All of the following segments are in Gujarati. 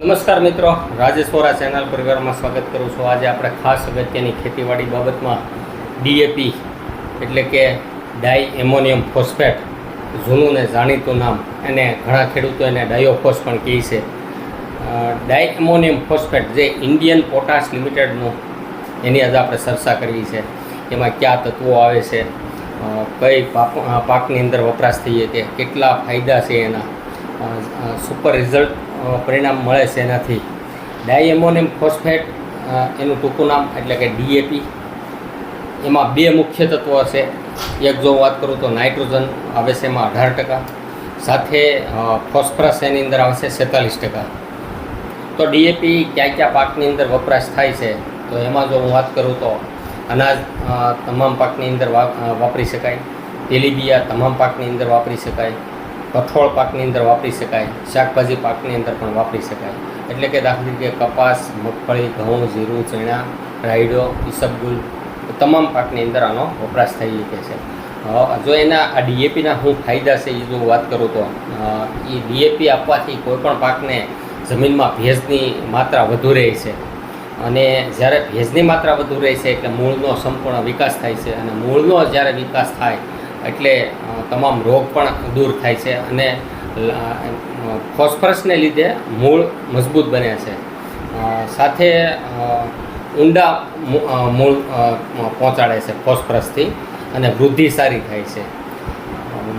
નમસ્કાર મિત્રો, રાજેશ વોરા ચેનલ પરિવારમાં સ્વાગત કરું છું. આજે આપણે ખાસ અગત્યની ખેતીવાડી બાબતમાં ડીએપી એટલે કે ડાય એમોનિયમ ફોસ્ફેટ, જૂનું ને જાણીતું નામ. એને ઘણા ખેડૂતો એને ડાયોફોસ પણ કહે છે. ડાય એમોનિયમ ફોસ્ફેટ જે ઇન્ડિયન પોટાશ લિમિટેડનું એની આજે આપણે ચર્ચા કરવી છે. એમાં કયા તત્વો આવે છે કઈ પાક પાકની અંદર વપરાશ થઈએ કે કેટલા ફાયદા છે એના સુપર રિઝલ્ટ પરિણામ મળે છે એનાથી. ડાયમોનિયમ ફોસ્ફેટ એનું ટૂંકું નામ એટલે કે ડીએપી એમાં બે મુખ્ય તત્વો છે. એક જો વાત કરું તો નાઇટ્રોજન આવે છે એમાં અઢાર ટકા, સાથે ફોસ્ફરસ એની અંદર આવશે છેતાલીસ ટકા. તો ડીએપી ક્યાં ક્યાં પાકની અંદર વપરાશ થાય છે? તો એમાં જો હું વાત કરું તો અનાજ તમામ પાકની અંદર વાપરી શકાય. તેલીબિયા તમામ પાકની અંદર વાપરી શકાય. કઠોળ પાકની અંદર વાપરી શકાય. શાકભાજી પાકની અંદર પણ વાપરી શકાય. એટલે કે દાખલા તરીકે કપાસ, મગફળી, ઘઉં, જીરું, ચણા, રાયડો, ઈસબગુલ તમામ પાકની અંદર આનો વપરાશ થઈ શકે છે. જો એના, આ ડીએપીના શું ફાયદા છે એ જો વાત કરું તો એ ડીએપી આપવાથી કોઈપણ પાકને જમીનમાં ભેજની માત્રા વધુ રહે છે. અને જ્યારે ભેજની માત્રા વધુ રહે છે એટલે મૂળનો સંપૂર્ણ વિકાસ થાય છે અને મૂળનો જ્યારે વિકાસ થાય એટલે તમામ રોગ પણ દૂર થાય છે અને ફોસ્ફરસને લીધે મૂળ મજબૂત બને છે. સાથે ઊંડા મૂળ પહોંચાડે છે ફોસ્ફરસથી અને વૃદ્ધિ સારી થાય છે.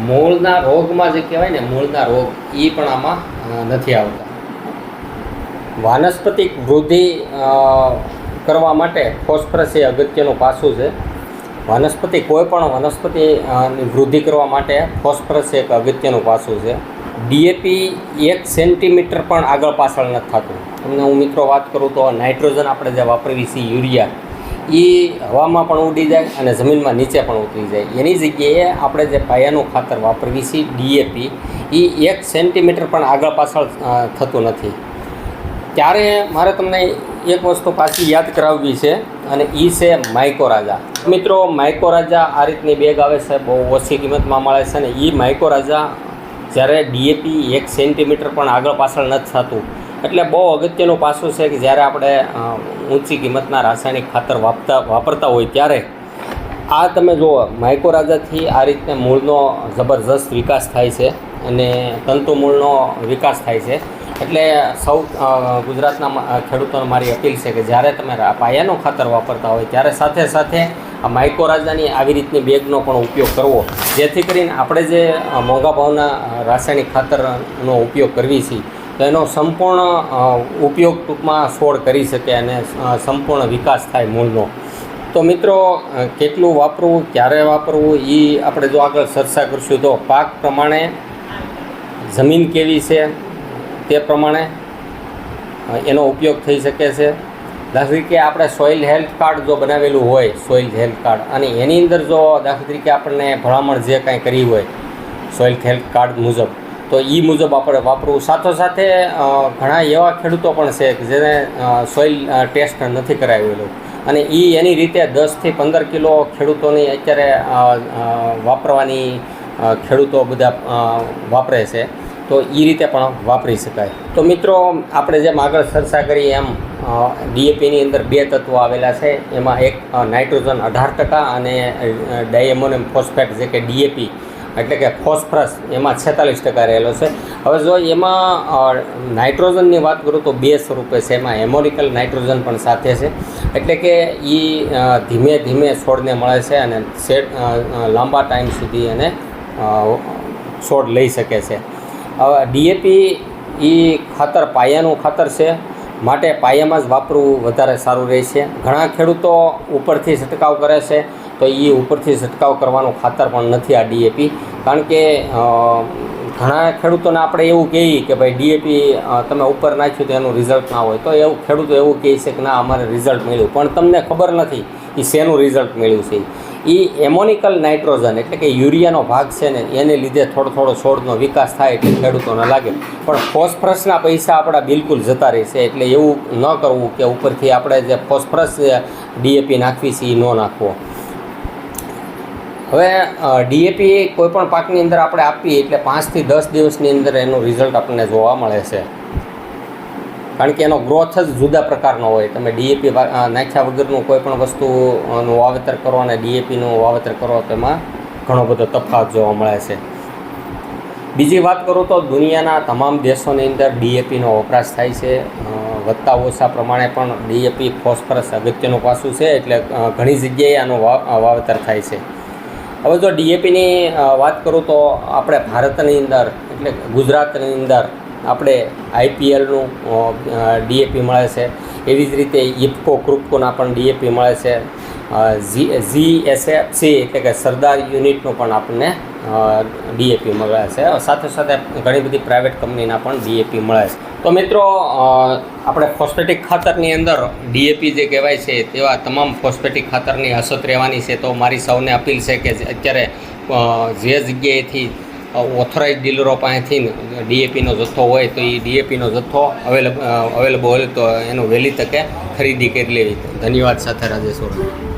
મૂળના રોગમાં જે કહેવાય ને, મૂળના રોગ એ પણ આમાં નથી આવતા. વાનસ્પતિક વૃદ્ધિ કરવા માટે ફોસ્ફરસ એ અગત્યનું પાસું છે. વનસ્પતિ, કોઈ પણ વનસ્પતિની વૃદ્ધિ કરવા માટે ફોસ્ફરસ એક અગત્યનું પાસું છે. ડીએપી એક સેન્ટીમીટર પણ આગળ પાછળ નથી થતું. તમને હું મિત્રો વાત કરું તો નાઇટ્રોજન આપણે જે વાપરવી છીએ, યુરિયા એ હવામાં પણ ઉડી જાય અને જમીનમાં નીચે પણ ઉતરી જાય. એની જગ્યાએ આપણે જે પાયાનું ખાતર વાપરવી છીએ ડીએપી એ એક સેન્ટીમીટર પણ આગળ પાછળ થતું નથી. ત્યારે મારે તમને એક વસ્તુ પાછી યાદ કરાવવી છે અને એ છે માઇકોરાજા મિત્રો માઇકોરાજા આ રીતની બેગ આવે છે, બહુ ઓછી કિંમતમાં મળે છે ને એ માઇકોરાજા જ્યારે ડીએપી એક સેન્ટીમીટર પણ આગળ પાછળ નથી થતું. એટલે બહુ અગત્યનું પાસું છે કે જ્યારે આપણે ઊંચી કિંમતના રાસાયણિક ખાતર વાપતા, વાપરતા હોય ત્યારે આ તમે જુઓ માઇકોરાજાથી આ રીતે મૂળનો જબરજસ્ત વિકાસ થાય છે અને તંતુ મૂળનો વિકાસ થાય છે. એટલે સૌ ગુજરાતના ખેડૂતોને મારી અપીલ છે કે જ્યારે તમે પાયાનું ખાતર વાપરતા હોય, ત્યારે સાથે સાથે આ માઇકોરાજાની આવી રીતની બેગનો પણ ઉપયોગ કરવો. જેથી કરીને આપણે જે મોંઘા ભાવના રાસાયણિક ખાતરનો ઉપયોગ કરવી છીએ તો એનો સંપૂર્ણ ઉપયોગ ટૂંકમાં છોડ કરી શકે અને સંપૂર્ણ વિકાસ થાય મૂળનો. તો મિત્રો કેટલું વાપરવું, ક્યારે વાપરવું એ આપણે જો આગળ ચર્ચા કરશું તો પાક પ્રમાણે જમીન કેવી છે તે પ્રમાણે એનો ઉપયોગ થઈ શકે છે. દાખલા તરીકે આપણે સોઇલ હેલ્થ કાર્ડ જો બનાવેલું હોય, સોઇલ હેલ્થ કાર્ડ, અને એની અંદર જો દાખલા તરીકે આપણને ભલામણ જે કાંઈ કરી હોય, સોઇલ હેલ્થ કાર્ડ મુજબ, તો એ મુજબ આપણે વાપરવું. સાથોસાથે ઘણા એવા ખેડૂતો પણ છે કે જેને સોઇલ ટેસ્ટ નથી કરાવેલું અને એ એની રીતે દસથી પંદર કિલો ખેડૂતોની અત્યારે વાપરવાની ખેડૂતો બધા વાપરે છે. તો એ રીતે પણ વાપરી શકાય. તો મિત્રો, આપણે જેમ આગળ ચર્ચા કરી એમ ડીએપીની અંદર બે તત્વો આવેલા છે. એમાં એક નાઇટ્રોજન અઢાર ટકા અને ડાયમોનિયમ ફોસ્ફેટ જે કે ડીએપી એટલે કે ફોસ્ફરસ, એમાં છેતાલીસ ટકા રહેલો છે. હવે જો એમાં નાઇટ્રોજનની વાત કરું તો બે સ્વરૂપે છે. એમાં એમોનિકલ નાઇટ્રોજન પણ સાથે છે. એટલે કે એ ધીમે ધીમે છોડને મળે છે અને લાંબા ટાઈમ સુધી એને છોડ લઈ શકે છે. ડીએપી એ ખાતર પાયાનું ખાતર છે. માટે પાયામાં જ વાપરવું વધારે સારું રહે છે ઘણા ખેડૂતો ઉપરથી છંટકાવ કરે છે. તો એ ઉપરથી છંટકાવ કરવાનું ખાતર પણ નથી આ ડીએપી. કારણ કે ઘણા ખેડૂતોને આપણે એવું કહીએ કે ભાઈ ડીએપી તમે ઉપર નાખ્યું તો એનું રિઝલ્ટ ના હોય. તો એવું ખેડૂતો એવું કહે છે કે ના, અમારે રિઝલ્ટ મળ્યું. પણ તમને ખબર નથી એ શેનું રિઝલ્ટ મળ્યું છે એ એમોનિકલ નાઇટ્રોજન એટલે કે યુરિયાનો ભાગ છે ને, એને લીધે થોડો થોડો છોડનો વિકાસ થાય એટલે ખેડૂતોને લાગે. પણ ફોસ્ફરસના પૈસા આપણા બિલકુલ જતા રહેશે એટલે એવું ન કરવું કે ઉપરથી આપણે જે ફોસ્ફરસ ડીએપી નાખવી છે એ ન નાખવો. હવે ડીએપી કોઈપણ પાકની અંદર આપણે આપીએ એટલે પાંચથી દસ દિવસની અંદર એનું રિઝલ્ટ આપણને જોવા મળે છે. કારણ કે એનો ગ્રોથ જ જુદા પ્રકારનો હોય. તમે ડીએપી નાખ્યા વગરનું કોઈ પણ વસ્તુનું વાવેતર કરો અને ડીએપીનું વાવેતર કરો, તેમાં ઘણો બધો તફાવત જોવા મળે છે. બીજી વાત કરું તો દુનિયાના તમામ દેશોની અંદર ડીએપીનો વપરાશ થાય છે. વધતા ઓછા પ્રમાણે પણ ડીએપી ફોસ્ફરસ અગત્યનું પાસું છે, એટલે ઘણી જગ્યાએ આનું વાવેતર થાય છે. હવે જો ડીએપીની વાત કરું તો આપણે ભારતની અંદર, એટલે ગુજરાતની અંદર આપણે આઈપીએલનું ડીએપી મળે છે. એવી જ રીતે ઇફકો ક્રુપકોના પણ ડીએપી મળે છે. ઝી એસએફ એસએફસી એટલે કે સરદાર યુનિટનું પણ આપણને ડીએપી મળે છે. સાથે સાથે ઘણી બધી પ્રાઇવેટ કંપનીના પણ ડીએપી મળે છે. તો મિત્રો આપણે ફોસ્ફેટિક ખાતરની અંદર ડીએપી જે કહેવાય છે, તેવા તમામ ફોસ્ફેટિક ખાતરની અસત રહેવાની છે. તો મારી સૌને અપીલ છે કે અત્યારે જે જગ્યાએથી ઓથોરાઇઝ ડીલરો પાસેથી ડીએપીનો જથ્થો હોય તો એ ડીએપીનો જથ્થો અવેલેબલ અવેલેબલ હોય તો એનું વહેલી તકે ખરીદી કરી લેવી ધન્યવાદ સાથે રાજેશ ઓરડા